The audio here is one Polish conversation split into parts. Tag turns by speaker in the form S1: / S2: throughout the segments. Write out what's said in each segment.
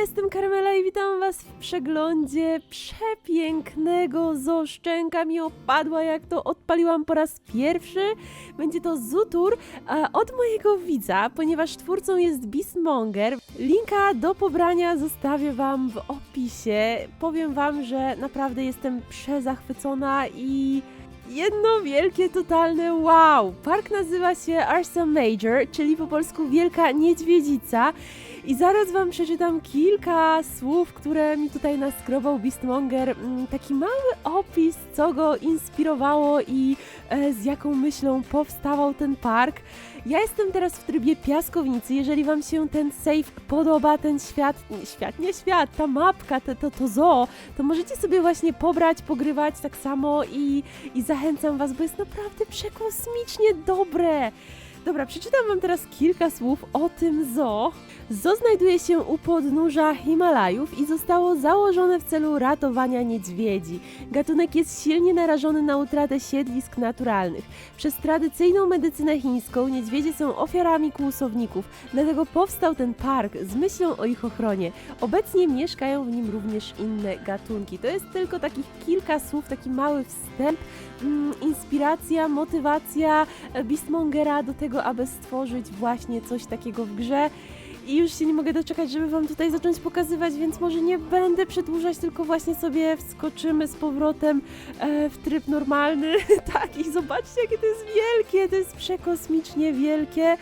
S1: jestem Karmela i witam Was w przeglądzie przepięknego zoo. Szczęka mi opadła, jak to odpaliłam po raz pierwszy. Będzie to Zutur od mojego widza, ponieważ twórcą jest Beastmonger. Linka do pobrania zostawię Wam w opisie. Powiem Wam, że naprawdę jestem przezachwycona i... Jedno wielkie, totalne wow! Park nazywa się Arsa Major, czyli po polsku Wielka Niedźwiedzica. I zaraz Wam przeczytam kilka słów, które mi tutaj naskrobał Beastmonger. Mm, Taki mały opis, co go inspirowało i e, z jaką myślą powstawał ten park. Ja jestem teraz w trybie piaskownicy. Jeżeli Wam się ten save podoba, ten świat, nie, świat, nie świat, ta mapka, to, to, to zoo, to możecie sobie właśnie pobrać, pogrywać tak samo i, i zachęcam Was, bo jest naprawdę przekosmicznie dobre. Dobra, przeczytam Wam teraz kilka słów o tym zoo. Zoo znajduje się u podnóża Himalajów i zostało założone w celu ratowania niedźwiedzi. Gatunek jest silnie narażony na utratę siedlisk naturalnych. Przez tradycyjną medycynę chińską niedźwiedzie są ofiarami kłusowników, dlatego powstał ten park z myślą o ich ochronie. Obecnie mieszkają w nim również inne gatunki. To jest tylko takich kilka słów, taki mały wstęp, mm, inspiracja, motywacja e, Beastmongera do tego, aby stworzyć właśnie coś takiego w grze. I już się nie mogę doczekać, żeby Wam tutaj zacząć pokazywać, więc może nie będę przedłużać, tylko właśnie sobie wskoczymy z powrotem e, w tryb normalny. tak, i zobaczcie, jakie to jest wielkie, to jest przekosmicznie wielkie.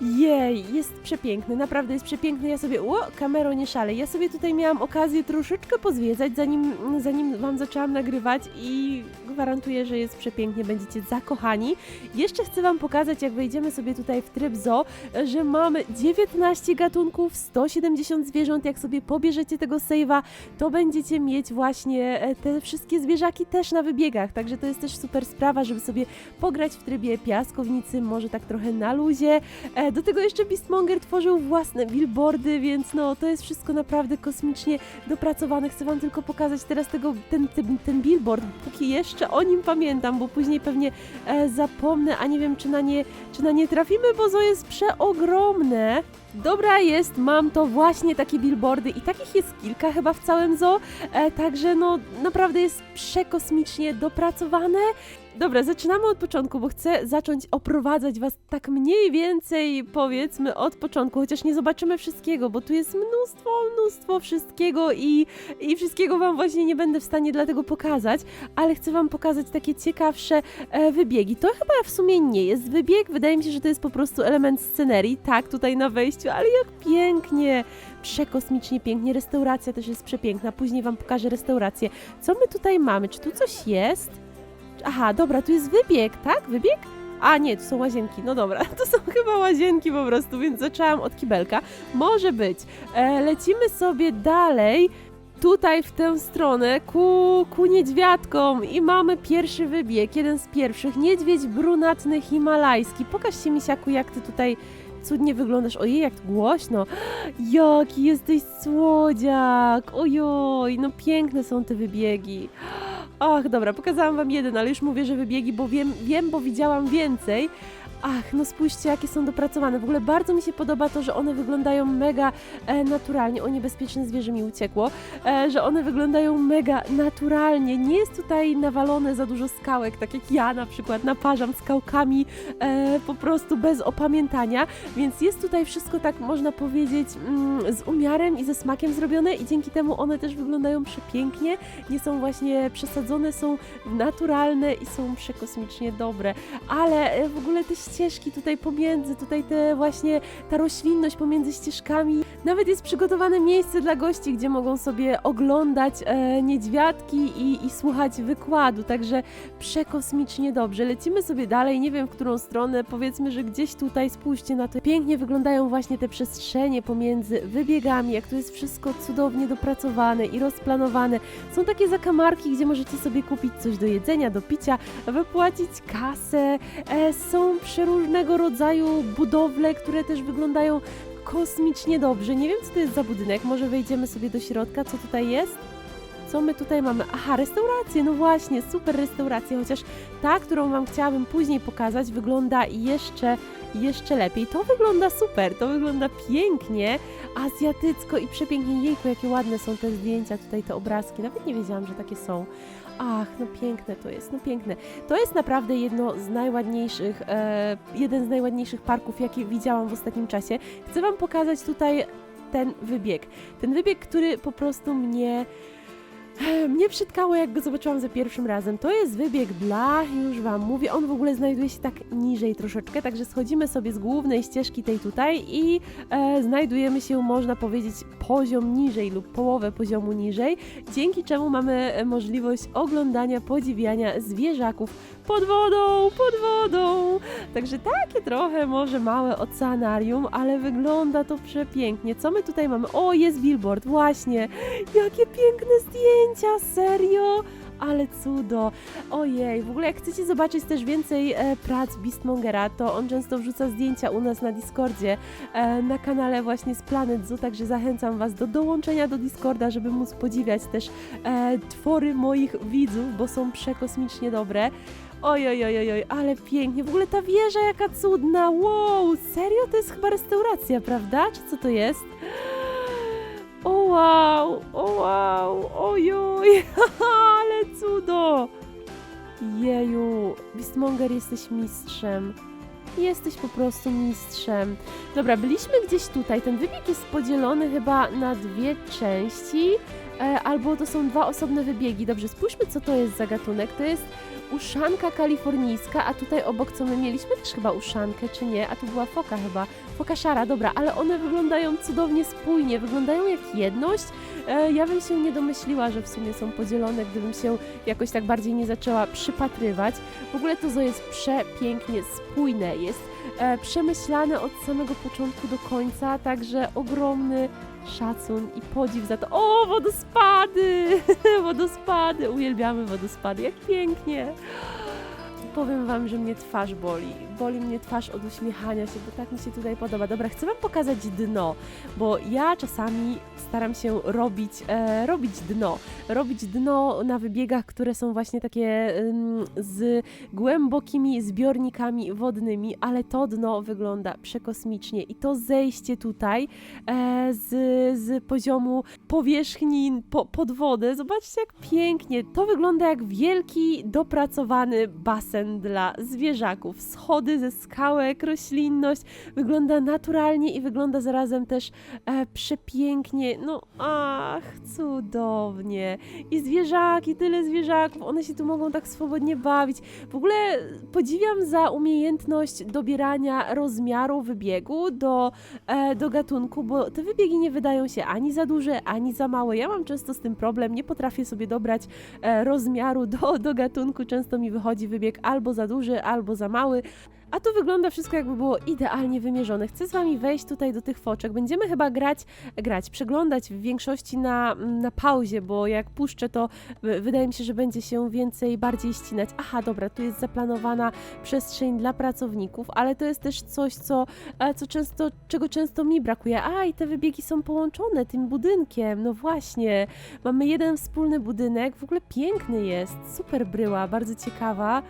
S1: Jej, jest przepiękny, naprawdę jest przepiękny. Ja sobie, o, kamero nie szalej. Ja sobie tutaj miałam okazję troszeczkę pozwiedzać, zanim, zanim Wam zaczęłam nagrywać i gwarantuję, że jest przepięknie, będziecie zakochani. Jeszcze chcę Wam pokazać, jak wejdziemy sobie tutaj w tryb zoo, że mamy 19 gatunków, 170 zwierząt. Jak sobie pobierzecie tego save'a, to będziecie mieć właśnie e, te wszystkie zwierzaki też na wybiegach, także to jest też super sprawa, żeby sobie pograć w trybie piaskownicy, może tak trochę na luzie. Do tego jeszcze Beastmonger tworzył własne billboardy, więc no to jest wszystko naprawdę kosmicznie dopracowane. Chcę Wam tylko pokazać teraz tego, ten, ten, ten billboard, póki jeszcze o nim pamiętam, bo później pewnie e, zapomnę, a nie wiem czy na nie, czy na nie trafimy, bo zo jest przeogromne. Dobra jest, mam to właśnie takie billboardy i takich jest kilka chyba w całym zoo, e, także no naprawdę jest przekosmicznie dopracowane. Dobra, zaczynamy od początku, bo chcę zacząć oprowadzać Was tak mniej więcej, powiedzmy, od początku, chociaż nie zobaczymy wszystkiego, bo tu jest mnóstwo, mnóstwo wszystkiego i, i wszystkiego Wam właśnie nie będę w stanie dlatego pokazać, ale chcę Wam pokazać takie ciekawsze e, wybiegi. To chyba w sumie nie jest wybieg, wydaje mi się, że to jest po prostu element scenerii, tak, tutaj na wejściu, ale jak pięknie, przekosmicznie pięknie, restauracja też jest przepiękna, później Wam pokażę restaurację. Co my tutaj mamy? Czy tu coś jest? Aha, dobra, tu jest wybieg, tak? Wybieg? A nie, tu są łazienki. No dobra, to są chyba łazienki po prostu, więc zaczęłam od kibelka. Może być. E, lecimy sobie dalej. Tutaj w tę stronę ku, ku niedźwiadkom i mamy pierwszy wybieg, jeden z pierwszych. Niedźwiedź brunatny himalajski. Pokaż się, misiaku, jak ty tutaj cudnie wyglądasz. Ojej, jak głośno. Jaki jesteś słodziak. Ojoj, no piękne są te wybiegi. Ach, dobra, pokazałam wam jeden, ale już mówię, że wybiegi, bo wiem, wiem, bo widziałam więcej. Ach, no spójrzcie, jakie są dopracowane. W ogóle bardzo mi się podoba to, że one wyglądają mega e, naturalnie. O, niebezpieczne zwierzę mi uciekło. E, że one wyglądają mega naturalnie. Nie jest tutaj nawalone za dużo skałek, tak jak ja na przykład naparzam skałkami e, po prostu bez opamiętania. Więc jest tutaj wszystko tak, można powiedzieć, mm, z umiarem i ze smakiem zrobione i dzięki temu one też wyglądają przepięknie. Nie są właśnie przesadzone, są naturalne i są przekosmicznie dobre. Ale e, w ogóle te ścieżki tutaj pomiędzy, tutaj te właśnie ta roślinność pomiędzy ścieżkami. Nawet jest przygotowane miejsce dla gości, gdzie mogą sobie oglądać e, niedźwiadki i, i słuchać wykładu, także przekosmicznie dobrze. Lecimy sobie dalej, nie wiem w którą stronę, powiedzmy, że gdzieś tutaj, spójrzcie na to, pięknie wyglądają właśnie te przestrzenie pomiędzy wybiegami, jak to jest wszystko cudownie dopracowane i rozplanowane. Są takie zakamarki, gdzie możecie sobie kupić coś do jedzenia, do picia, wypłacić kasę, e, są przeróżnego rodzaju budowle, które też wyglądają kosmicznie dobrze. Nie wiem, co to jest za budynek. Może wejdziemy sobie do środka, co tutaj jest? Co my tutaj mamy? Aha, restaurację, no właśnie, super restauracja, chociaż ta, którą Wam chciałabym później pokazać, wygląda jeszcze, jeszcze lepiej. To wygląda super, to wygląda pięknie, azjatycko i przepięknie. Jejku, jakie ładne są te zdjęcia, tutaj te obrazki. Nawet nie wiedziałam, że takie są. Ach, no piękne to jest, no piękne. To jest naprawdę jedno z najładniejszych, e, jeden z najładniejszych parków, jakie widziałam w ostatnim czasie. Chcę Wam pokazać tutaj ten wybieg. Ten wybieg, który po prostu mnie mnie przytkało, jak go zobaczyłam za pierwszym razem. To jest wybieg dla, już Wam mówię, on w ogóle znajduje się tak niżej troszeczkę, także schodzimy sobie z głównej ścieżki tej tutaj i e, znajdujemy się, można powiedzieć, poziom niżej lub połowę poziomu niżej, dzięki czemu mamy e, możliwość oglądania, podziwiania zwierzaków pod wodą, pod wodą. Także takie trochę może małe oceanarium, ale wygląda to przepięknie. Co my tutaj mamy? O, jest billboard, właśnie. Jakie piękne zdjęcia, serio? Ale cudo. Ojej, w ogóle jak chcecie zobaczyć też więcej e, prac Beastmongera, to on często wrzuca zdjęcia u nas na Discordzie, e, na kanale właśnie z Planet Zoo, także zachęcam Was do dołączenia do Discorda, żeby móc podziwiać też e, twory moich widzów, bo są przekosmicznie dobre. Oj, oj, oj, oj, ale pięknie. W ogóle ta wieża jaka cudna. Wow, serio? To jest chyba restauracja, prawda? Czy co to jest? O wow, o wow, ojoj, ale cudo. Jeju, Beastmonger jesteś mistrzem. Jesteś po prostu mistrzem. Dobra, byliśmy gdzieś tutaj. Ten wybieg jest podzielony chyba na dwie części, e, albo to są dwa osobne wybiegi. Dobrze, spójrzmy, co to jest za gatunek. To jest uszanka kalifornijska, a tutaj obok co my mieliśmy też chyba uszankę, czy nie? A tu była foka chyba. Foka szara, dobra, ale one wyglądają cudownie spójnie, wyglądają jak jedność. E, ja bym się nie domyśliła, że w sumie są podzielone, gdybym się jakoś tak bardziej nie zaczęła przypatrywać. W ogóle to zoo jest przepięknie spójne, jest e, przemyślane od samego początku do końca, także ogromny szacun i podziw za to. O, wodospady! wodospady! Uwielbiamy wodospady, jak pięknie! Powiem wam, że mnie twarz boli. Boli mnie twarz od uśmiechania się, bo tak mi się tutaj podoba. Dobra, chcę wam pokazać dno, bo ja czasami staram się robić, e, robić dno. Robić dno na wybiegach, które są właśnie takie z głębokimi zbiornikami wodnymi, ale to dno wygląda przekosmicznie i to zejście tutaj e, z, z poziomu powierzchni po, pod wodę, zobaczcie jak pięknie. To wygląda jak wielki, dopracowany basen dla zwierzaków. Schody ze skałek, roślinność, wygląda naturalnie i wygląda zarazem też e, przepięknie. No, ach, cudownie. I zwierzaki, tyle zwierzaków, one się tu mogą tak swobodnie bawić. W ogóle podziwiam za umiejętność dobierania rozmiaru wybiegu do, e, do gatunku, bo te wybiegi nie wydają się ani za duże, ani za małe. Ja mam często z tym problem, nie potrafię sobie dobrać e, rozmiaru do, do gatunku. Często mi wychodzi wybieg albo za duży, albo za mały. A tu wygląda wszystko jakby było idealnie wymierzone. Chcę z wami wejść tutaj do tych foczek. Będziemy chyba grać, grać, przeglądać w większości na, na pauzie, bo jak puszczę, to y, wydaje mi się, że będzie się więcej, bardziej ścinać. Aha, dobra, tu jest zaplanowana przestrzeń dla pracowników, ale to jest też coś, co, e, co często, czego często mi brakuje. A, i te wybiegi są połączone tym budynkiem. No właśnie, mamy jeden wspólny budynek, w ogóle piękny jest, super bryła, bardzo ciekawa.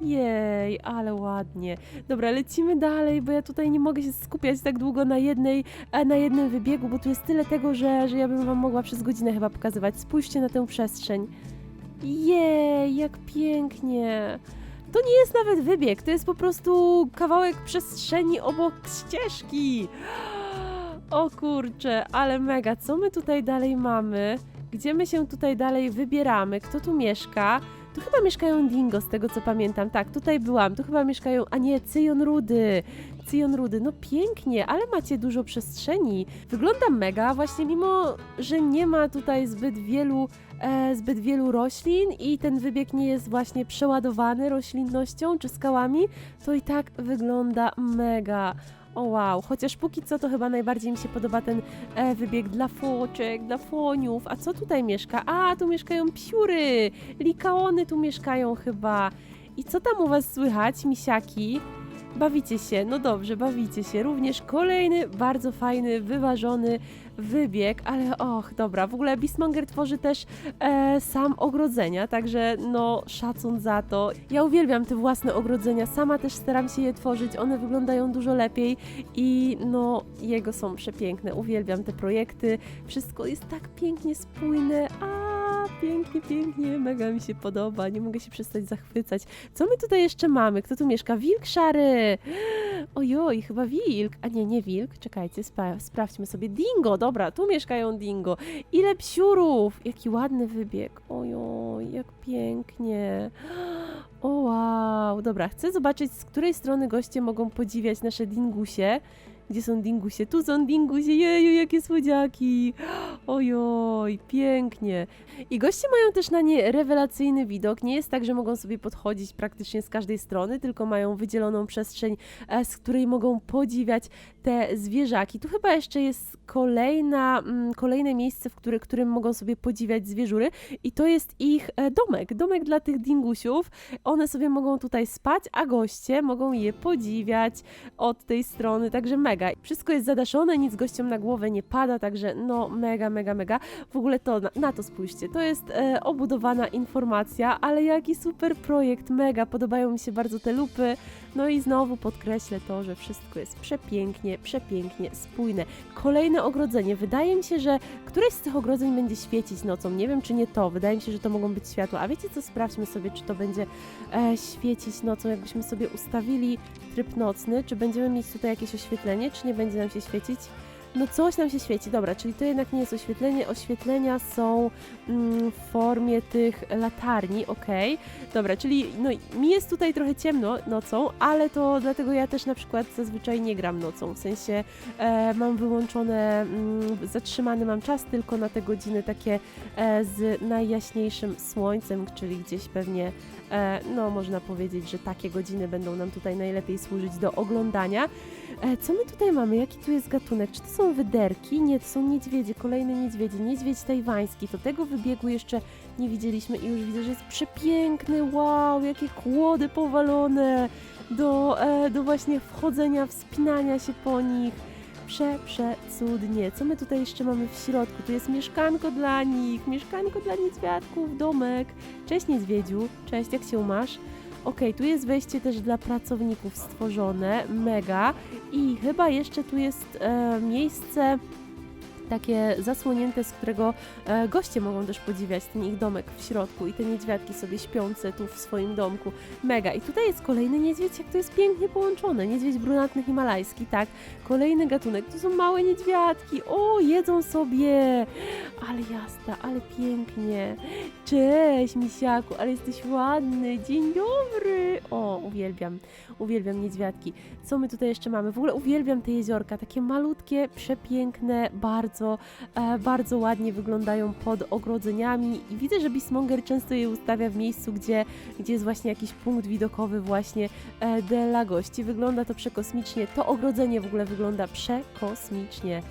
S1: Jej, ale ładnie. Dobra, lecimy dalej, bo ja tutaj nie mogę się skupiać tak długo na jednej, e, na jednym wybiegu, bo tu jest tyle tego, że, że ja bym wam mogła przez godzinę chyba pokazywać. Spójrzcie na tę przestrzeń. Jej, jak pięknie. To nie jest nawet wybieg, to jest po prostu kawałek przestrzeni obok ścieżki. O kurczę, ale mega. Co my tutaj dalej mamy? Gdzie my się tutaj dalej wybieramy? Kto tu mieszka? Tu chyba mieszkają dingo, z tego co pamiętam. Tak, tutaj byłam. Tu chyba mieszkają, a nie, Cyjon Rudy. Cyjon Rudy, no pięknie, ale macie dużo przestrzeni. Wygląda mega, właśnie mimo, że nie ma tutaj zbyt wielu, e, zbyt wielu roślin i ten wybieg nie jest właśnie przeładowany roślinnością czy skałami, to i tak wygląda mega. O wow, chociaż póki co to chyba najbardziej mi się podoba ten e, wybieg dla foczek, dla foniów. A co tutaj mieszka? A, tu mieszkają psiury, likaony tu mieszkają chyba. I co tam u was słychać, misiaki? Bawicie się, no dobrze, bawicie się. Również kolejny bardzo fajny, wyważony wybieg, ale och, dobra, w ogóle Beastmonger tworzy też e, sam ogrodzenia, także no szacun za to. Ja uwielbiam te własne ogrodzenia, sama też staram się je tworzyć, one wyglądają dużo lepiej i no jego są przepiękne, uwielbiam te projekty, wszystko jest tak pięknie spójne, a pięknie, pięknie, mega mi się podoba, nie mogę się przestać zachwycać. Co my tutaj jeszcze mamy? Kto tu mieszka? Wilk szary! Ojoj, chyba wilk. A nie, nie wilk. Czekajcie, sprawdźmy sobie. Dingo, dobra, tu mieszkają dingo. Ile psiurów! Jaki ładny wybieg. Ojoj, jak pięknie. O wow, dobra, chcę zobaczyć, z której strony goście mogą podziwiać nasze dingusie. Gdzie są dingusie? Tu są dingusie, jeju, jakie słodziaki. Ojoj, pięknie. I goście mają też na nie rewelacyjny widok. Nie jest tak, że mogą sobie podchodzić praktycznie z każdej strony, tylko mają wydzieloną przestrzeń, e, z której mogą podziwiać te zwierzaki. Tu chyba jeszcze jest kolejna, mm, kolejne miejsce, w który, którym mogą sobie podziwiać zwierzury i to jest ich e, domek. Domek dla tych dingusiów. One sobie mogą tutaj spać, a goście mogą je podziwiać od tej strony, także mega. Wszystko jest zadaszone, nic gościom na głowę nie pada, także no mega, mega, mega. W ogóle to, na, na to spójrzcie, to jest e, obudowana informacja, ale jaki super projekt, mega, podobają mi się bardzo te lupy. No i znowu podkreślę to, że wszystko jest przepięknie, przepięknie spójne. Kolejne ogrodzenie. Wydaje mi się, że któreś z tych ogrodzeń będzie świecić nocą. Nie wiem, czy nie to. Wydaje mi się, że to mogą być światła. A wiecie co? Sprawdźmy sobie, czy to będzie e, świecić nocą. Jakbyśmy sobie ustawili tryb nocny, czy będziemy mieć tutaj jakieś oświetlenie, czy nie będzie nam się świecić? No coś nam się świeci, dobra, czyli to jednak nie jest oświetlenie. Oświetlenia są mm, w formie tych latarni, okej. Dobra, czyli no, mi jest tutaj trochę ciemno nocą, ale to dlatego ja też na przykład zazwyczaj nie gram nocą. W sensie e, mam wyłączone, mm, zatrzymany mam czas tylko na te godziny takie e, z najjaśniejszym słońcem, czyli gdzieś pewnie, no można powiedzieć, że takie godziny będą nam tutaj najlepiej służyć do oglądania. E, co my tutaj mamy? Jaki tu jest gatunek? Czy to są wyderki? Nie, to są niedźwiedzie, kolejne niedźwiedzie. Niedźwiedź tajwański. To tego wybiegu jeszcze nie widzieliśmy i już widzę, że jest przepiękny. Wow, jakie kłody powalone do, e, do właśnie wchodzenia, wspinania się po nich. Prze, prze, cudnie. Co my tutaj jeszcze mamy w środku? Tu jest mieszkanko dla nich, mieszkanko dla niedźwiadków, domek. Cześć niedźwiedziu, cześć, jak się masz? Okej, tu jest wejście też dla pracowników stworzone, mega. I chyba jeszcze tu jest e, miejsce takie zasłonięte, z którego e, goście mogą też podziwiać ten ich domek w środku i te niedźwiadki sobie śpiące tu w swoim domku. Mega. I tutaj jest kolejny niedźwiedź, jak to jest pięknie połączone. Niedźwiedź brunatny himalajski, tak. Kolejny gatunek. Tu są małe niedźwiadki. O, jedzą sobie. Ale jasna, ale pięknie. Cześć, misiaku, ale jesteś ładny. Dzień dobry. O, uwielbiam. Uwielbiam niedźwiadki. Co my tutaj jeszcze mamy? W ogóle uwielbiam te jeziorka. Takie malutkie, przepiękne, bardzo, e, bardzo ładnie wyglądają pod ogrodzeniami. I widzę, że Bismonger często je ustawia w miejscu, gdzie, gdzie jest właśnie jakiś punkt widokowy właśnie e, dla gości. Wygląda to przekosmicznie. To ogrodzenie w ogóle wygląda przekosmicznie.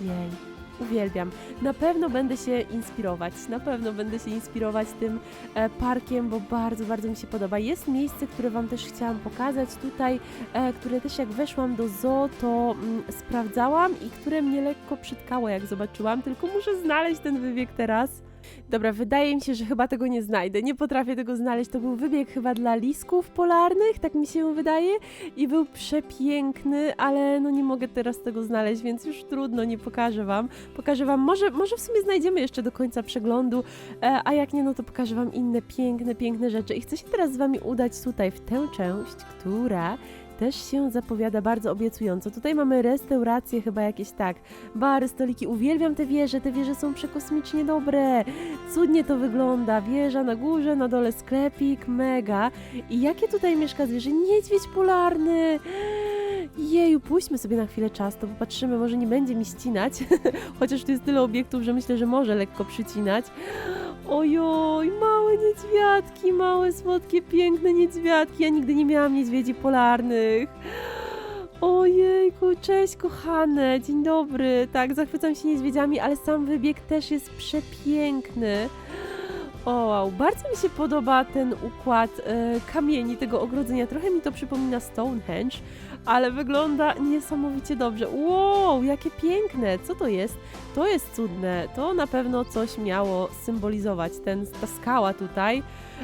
S1: Jej. Uwielbiam. Na pewno będę się inspirować. Na pewno będę się inspirować tym e, parkiem, bo bardzo, bardzo mi się podoba. Jest miejsce, które Wam też chciałam pokazać tutaj, e, które też jak weszłam do zoo, to mm, sprawdzałam i które mnie lekko przytkało, jak zobaczyłam, tylko muszę znaleźć ten wybieg teraz. Dobra, wydaje mi się, że chyba tego nie znajdę. Nie potrafię tego znaleźć. To był wybieg chyba dla lisków polarnych, tak mi się wydaje. I był przepiękny, ale no nie mogę teraz tego znaleźć, więc już trudno, nie pokażę wam. Pokażę wam, może, może w sumie znajdziemy jeszcze do końca przeglądu, e, a jak nie, no to pokażę wam inne piękne, piękne rzeczy. I chcę się teraz z wami udać tutaj w tę część, która też się zapowiada bardzo obiecująco. Tutaj mamy restauracje chyba jakieś tak, bary, stoliki. Uwielbiam te wieże, te wieże są przekosmicznie dobre. Cudnie to wygląda. Wieża na górze, na dole sklepik, mega. I jakie tutaj mieszka zwierzę? Niedźwiedź polarny. Jeju, puśćmy sobie na chwilę czas, to popatrzymy, może nie będzie mi ścinać, chociaż tu jest tyle obiektów, że myślę, że może lekko przycinać. Ojoj, małe niedźwiadki, małe, słodkie, piękne niedźwiadki. Ja nigdy nie miałam niedźwiedzi polarnych. Ojejku, cześć kochane, dzień dobry. Tak, zachwycam się niedźwiedziami, ale sam wybieg też jest przepiękny. O wow, bardzo mi się podoba ten układ e, kamieni tego ogrodzenia. Trochę mi to przypomina Stonehenge, ale wygląda niesamowicie dobrze. Wow, jakie piękne! Co to jest? To jest cudne. To na pewno coś miało symbolizować. Ten, ta skała tutaj.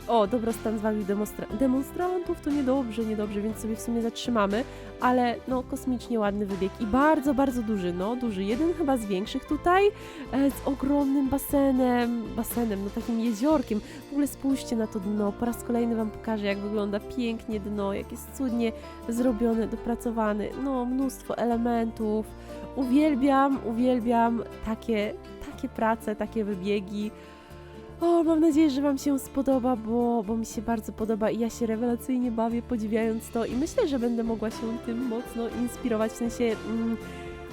S1: O, dobrostan z wami demonstra demonstrantów to niedobrze, niedobrze, więc sobie w sumie zatrzymamy, ale no kosmicznie ładny wybieg i bardzo, bardzo duży, no duży, jeden chyba z większych tutaj, e, z ogromnym basenem, basenem, no takim jeziorkiem. W ogóle spójrzcie na to dno, po raz kolejny wam pokażę jak wygląda pięknie dno, jak jest cudnie zrobione, dopracowane, no mnóstwo elementów. Uwielbiam, uwielbiam takie, takie prace, takie wybiegi. O, mam nadzieję, że Wam się spodoba, bo, bo mi się bardzo podoba i ja się rewelacyjnie bawię podziwiając to i myślę, że będę mogła się tym mocno inspirować, w sensie mm,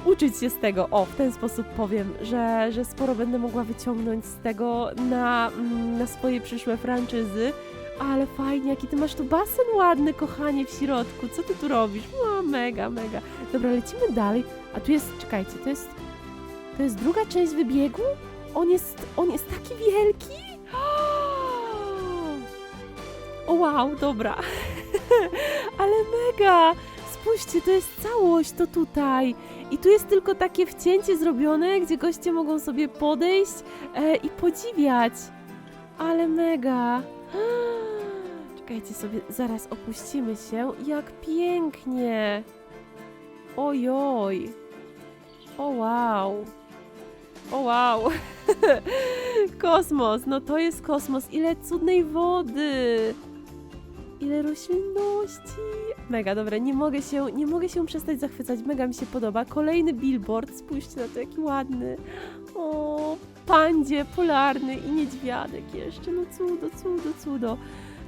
S1: uczyć się z tego. O, w ten sposób powiem, że, że sporo będę mogła wyciągnąć z tego na, mm, na swoje przyszłe franczyzy. Ale fajnie, jaki ty masz tu basen ładny, kochanie, w środku. Co ty tu robisz? O, mega, mega. Dobra, lecimy dalej. A tu jest, czekajcie, to jest, to jest druga część wybiegu? On jest, on jest taki wielki? O wow, dobra. Ale mega! Spójrzcie, to jest całość, to tutaj. I tu jest tylko takie wcięcie zrobione, gdzie goście mogą sobie podejść e, i podziwiać. Ale mega. Czekajcie sobie, zaraz opuścimy się. Jak pięknie. Ojoj. O wow. O wow. kosmos, no to jest kosmos. Ile cudnej wody. Ile roślinności. Mega, dobra, nie mogę się, nie mogę się przestać zachwycać. Mega mi się podoba. Kolejny billboard, spójrzcie na to, jaki ładny. O, pandzie polarny i niedźwiadek jeszcze. No cudo, cudo, cudo.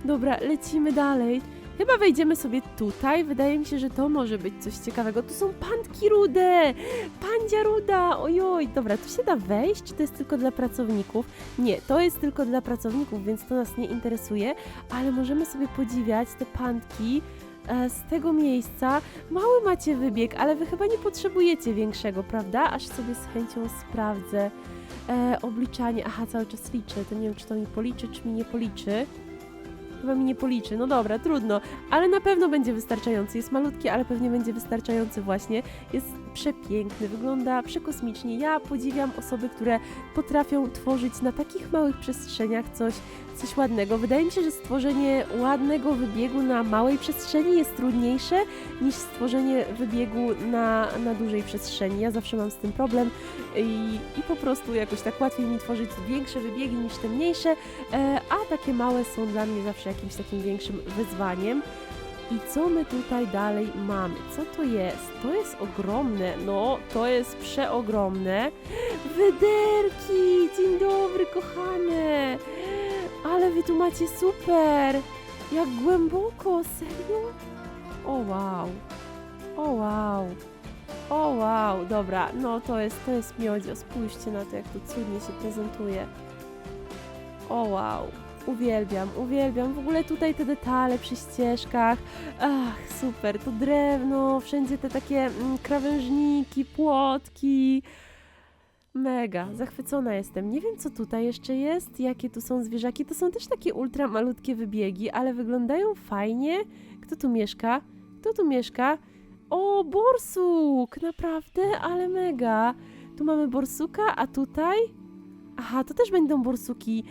S1: Dobra, lecimy dalej. Chyba wejdziemy sobie tutaj. Wydaje mi się, że to może być coś ciekawego. Tu są pandki rude! Pandzia ruda! Ojoj! Dobra, tu się da wejść, czy to jest tylko dla pracowników? Nie, to jest tylko dla pracowników, więc to nas nie interesuje, ale możemy sobie podziwiać te pandki e, z tego miejsca. Mały macie wybieg, ale wy chyba nie potrzebujecie większego, prawda? Aż sobie z chęcią sprawdzę. E, obliczanie. Aha, cały czas liczę. To nie wiem, czy to mi policzy, czy mi nie policzy. Chyba mi nie policzy. No dobra, trudno. Ale na pewno będzie wystarczający. Jest malutki, ale pewnie będzie wystarczający właśnie. Jest przepiękny, wygląda przekosmicznie. Ja podziwiam osoby, które potrafią tworzyć na takich małych przestrzeniach coś, coś ładnego. Wydaje mi się, że stworzenie ładnego wybiegu na małej przestrzeni jest trudniejsze niż stworzenie wybiegu na, na dużej przestrzeni. Ja zawsze mam z tym problem i, i po prostu jakoś tak łatwiej mi tworzyć większe wybiegi niż te mniejsze, e, a takie małe są dla mnie zawsze jakimś takim większym wyzwaniem. I co my tutaj dalej mamy? Co to jest? To jest ogromne, no to jest przeogromne. Wyderki! Dzień dobry, kochane! Ale wy tu macie super! Jak głęboko, serio? O wow! O wow! O wow! Dobra, no to jest, to jest miodzio. Spójrzcie na to, jak to cudnie się prezentuje. O wow! Uwielbiam, uwielbiam. W ogóle tutaj te detale przy ścieżkach. Ach, super. To drewno, wszędzie te takie mm, krawężniki, płotki. Mega, zachwycona jestem. Nie wiem, co tutaj jeszcze jest, jakie tu są zwierzaki. To są też takie ultra malutkie wybiegi, ale wyglądają fajnie. Kto tu mieszka? Kto tu mieszka? O, borsuk! Naprawdę, ale mega. Tu mamy borsuka, a tutaj? Aha, to też będą borsuki.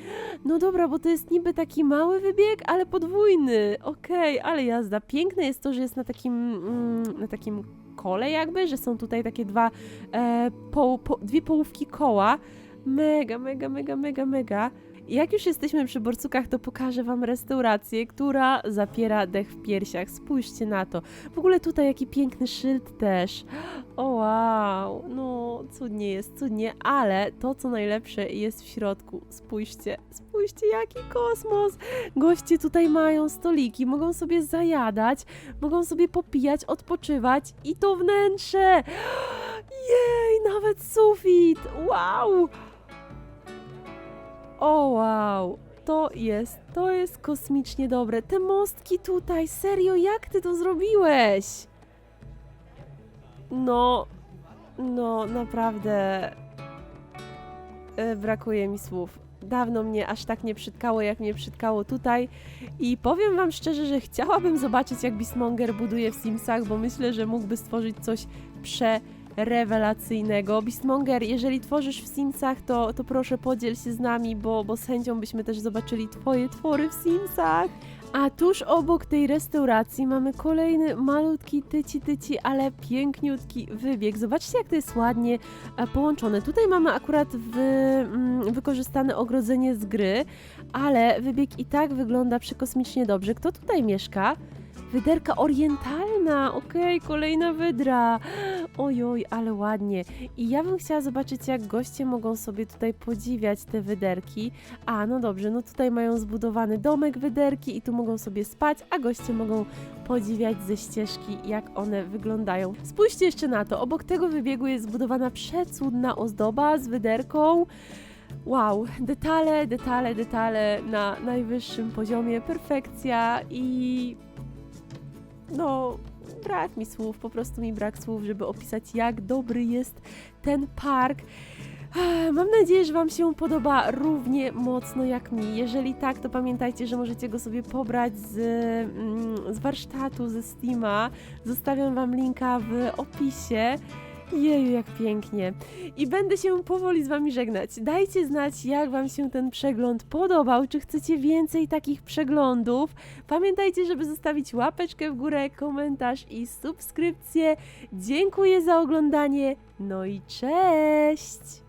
S1: No dobra, bo to jest niby taki mały wybieg, ale podwójny. Okej, ale jazda. Piękne jest to, że jest na takim, mm, na takim kole jakby, że są tutaj takie dwa, e, poł, po, dwie połówki koła. Mega, mega, mega, mega, mega. Jak już jesteśmy przy borcukach, to pokażę Wam restaurację, która zapiera dech w piersiach. Spójrzcie na to. W ogóle tutaj jaki piękny szyld też. O wow, no cudnie jest, cudnie, ale to co najlepsze jest w środku. Spójrzcie, spójrzcie jaki kosmos. Goście tutaj mają stoliki, mogą sobie zajadać, mogą sobie popijać, odpoczywać i to wnętrze. Jej, nawet sufit. Wow. O wow, to jest, to jest kosmicznie dobre. Te mostki tutaj, serio, jak ty to zrobiłeś? No, no, naprawdę e, brakuje mi słów. dawno mnie aż tak nie przytkało, jak mnie przytkało tutaj. I powiem wam szczerze, że chciałabym zobaczyć, jak Bismonger buduje w Simsach, bo myślę, że mógłby stworzyć coś przerewelacyjnego. Bismonger, jeżeli tworzysz w Simsach, to, to proszę podziel się z nami, bo, bo z chęcią byśmy też zobaczyli twoje twory w Simsach. A tuż obok tej restauracji mamy kolejny malutki tyci tyci, ale piękniutki wybieg. Zobaczcie jak to jest ładnie e, połączone. Tutaj mamy akurat wy, mm, wykorzystane ogrodzenie z gry, ale wybieg i tak wygląda przekosmicznie dobrze. Kto tutaj mieszka? Wyderka orientalna, okej, kolejna wydra. Ojoj, ale ładnie. I ja bym chciała zobaczyć, jak goście mogą sobie tutaj podziwiać te wyderki. A, no dobrze, no tutaj mają zbudowany domek wyderki i tu mogą sobie spać, a goście mogą podziwiać ze ścieżki, jak one wyglądają. Spójrzcie jeszcze na to, obok tego wybiegu jest zbudowana przecudna ozdoba z wyderką. Wow, detale, detale, detale na najwyższym poziomie, perfekcja i no, brak mi słów, po prostu mi brak słów, żeby opisać, jak dobry jest ten park. Mam nadzieję, że Wam się podoba równie mocno jak mi. Jeżeli tak, to pamiętajcie, że możecie go sobie pobrać z, mm, z warsztatu, ze Steama. Zostawiam Wam linka w opisie. Jeju, jak pięknie. I będę się powoli z Wami żegnać. Dajcie znać, jak Wam się ten przegląd podobał. Czy chcecie więcej takich przeglądów? Pamiętajcie, żeby zostawić łapeczkę w górę, komentarz i subskrypcję. Dziękuję za oglądanie. No i cześć!